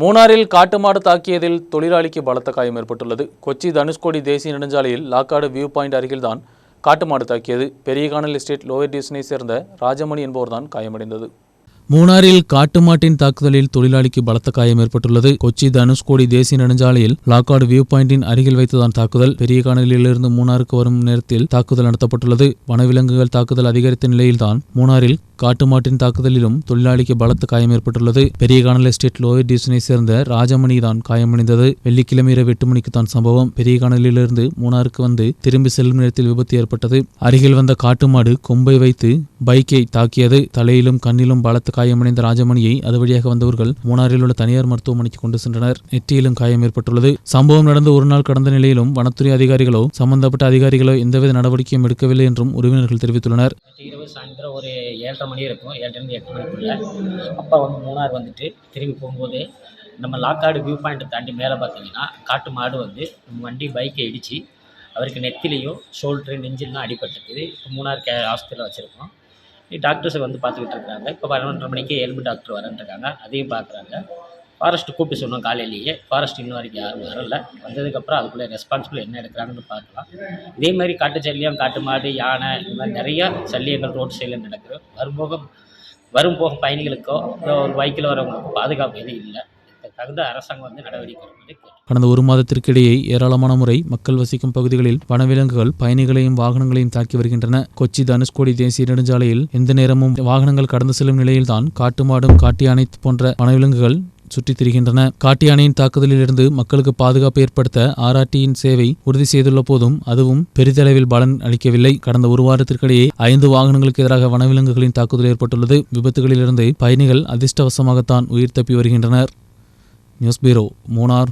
மூணாறில் காட்டுமாடு தாக்கியதில் தொழிலாளிக்கு பலத்த காயம் ஏற்பட்டுள்ளது. கொச்சி தனுஷ்கோடி தேசிய நெடுஞ்சாலையில் லாக்காடு வியூ பாயிண்ட் அருகில்தான் காட்டுமாடு தாக்கியது. பெரியகானல் எஸ்டேட் லோவர் டிவிஷனை சேர்ந்த ராஜமணி என்பவர்தான் காயமடைந்தது. மூணாறில் காட்டு மாட்டின் தாக்குதலில் தொழிலாளிக்கு பலத்த காயம் ஏற்பட்டுள்ளது. கொச்சி தனுஷ்கோடி தேசிய நெடுஞ்சாலையில் லாக்காடு வியூ பாயிண்டின் அருகில் வைத்துதான் தாக்குதல். பெரிய காணலிலிருந்து மூணாருக்கு வரும் நேரத்தில் தாக்குதல் நடத்தப்பட்டுள்ளது. வனவிலங்குகள் தாக்குதல் அதிகரித்த நிலையில்தான் மூணாறில் காட்டு மாட்டின் தாக்குதலிலும் தொழிலாளிக்கு பலத்த காயம் ஏற்பட்டுள்ளது. பெரிய காணல் எஸ்டேட் லோயர் டிவிஷனை சேர்ந்த ராஜமணி தான் காயமடைந்தது. வெள்ளிக்கிழமை இரவு எட்டு மணிக்கு தான் சம்பவம். பெரிய காணலிலிருந்து மூணாருக்கு வந்து திரும்பி செல்லும் நேரத்தில் விபத்து ஏற்பட்டது. அருகில் வந்த காட்டு மாடு கொம்பை வைத்து பைக்கை தாக்கியது. தலையிலும் கண்ணிலும் பலத்த காயமடைந்த ராஜமணியை அது வழியாக வந்தவர்கள் மூணாறில் உள்ள தனியார் மருத்துவமனைக்கு கொண்டு சென்றனர். நெற்றியிலும் காயம் ஏற்பட்டுள்ளது. சம்பவம் நடந்து ஒரு நாள் கடந்த நிலையிலும் வனத்துறை அதிகாரிகளோ சம்பந்தப்பட்ட அதிகாரிகளோ எந்தவித நடவடிக்கையும் எடுக்கவில்லை என்றும் உறவினர்கள் தெரிவித்துள்ளனர். இரவு சாயந்தரம் ஒரு ஏழரை மணி இருக்கும். ஏழரை எட்டு மணிக்குள்ள அப்பா வந்து மூணார் வந்துட்டு திரும்பி போகும்போது நம்ம லாக்காடு வியூ பாயிண்ட்டை தாண்டி மேலே பார்த்தீங்கன்னா காட்டு மாடு வந்து நம்ம வண்டி பைக்கை இடித்து அவருக்கு நெத்திலையும் ஷோல்ட்ரு நெஞ்சிலாம் அடிபட்டுருக்குது. இப்போ மூணார் கே ஹாஸ்பிட்டலில் வச்சுருக்கோம். டாக்டர்ஸை வந்து பார்த்துக்கிட்டு இருக்காங்க. இப்போ பதினொன்றரை மணிக்கு எலும்பு டாக்டர் வரேன்ருக்காங்க அதையும் பார்க்குறாங்க. ஃபாரஸ்ட் கூப்பிட்டு சொன்னோம் காலையிலேயே. ஃபாரஸ்ட் இன்னும் வரைக்கும் யாரும் வரல. வந்ததுக்கப்புறம் அதுக்குள்ளே ரெஸ்பான்சிபிள் என்ன எடுக்கிறாங்கன்னு பார்க்கலாம். இதே மாதிரி காட்டு சல்லியம் காட்டு மாடு யானை இந்த மாதிரி நிறையா சல்லியங்கள் ரோட் சைடில் நடக்குது. வரும்போக வரும் போக பயணிகளுக்கோ இல்லை ஒரு பைக்கில் வரவங்களுக்கோ பாதுகாப்பு எதுவும் இல்லை. தகுந்த அரசாங்கம் வந்து நடவடிக்கை கடந்த ஒரு மாதத்திற்கிடையே ஏராளமான முறை மக்கள் வசிக்கும் பகுதிகளில் வனவிலங்குகள் பயணிகளையும் வாகனங்களையும் தாக்கி வருகின்றன. கொச்சி தனுஷ்கோடி தேசிய நெடுஞ்சாலையில் எந்த நேரமும் வாகனங்கள் கடந்து செல்லும் நிலையில்தான் காட்டு மாடும் காட்டு யானை போன்ற வனவிலங்குகள் சுற்றித் திரிகின்றன. காட்டு யானையின் தாக்குதலிலிருந்து மக்களுக்கு பாதுகாப்பு ஏற்படுத்த ஆர்ஆர்டியின் சேவை உறுதி செய்துள்ள போதும் அதுவும் பெரிதளவில் பலன் அளிக்கவில்லை. கடந்த ஒரு வாரத்திற்கிடையே ஐந்து வாகனங்களுக்கு எதிராக வனவிலங்குகளின் தாக்குதல் ஏற்பட்டுள்ளது. விபத்துகளிலிருந்து பயணிகள் அதிர்ஷ்டவசமாகத்தான் உயிர் தப்பி வருகின்றனர். நியூஸ் பீரோ மூணார்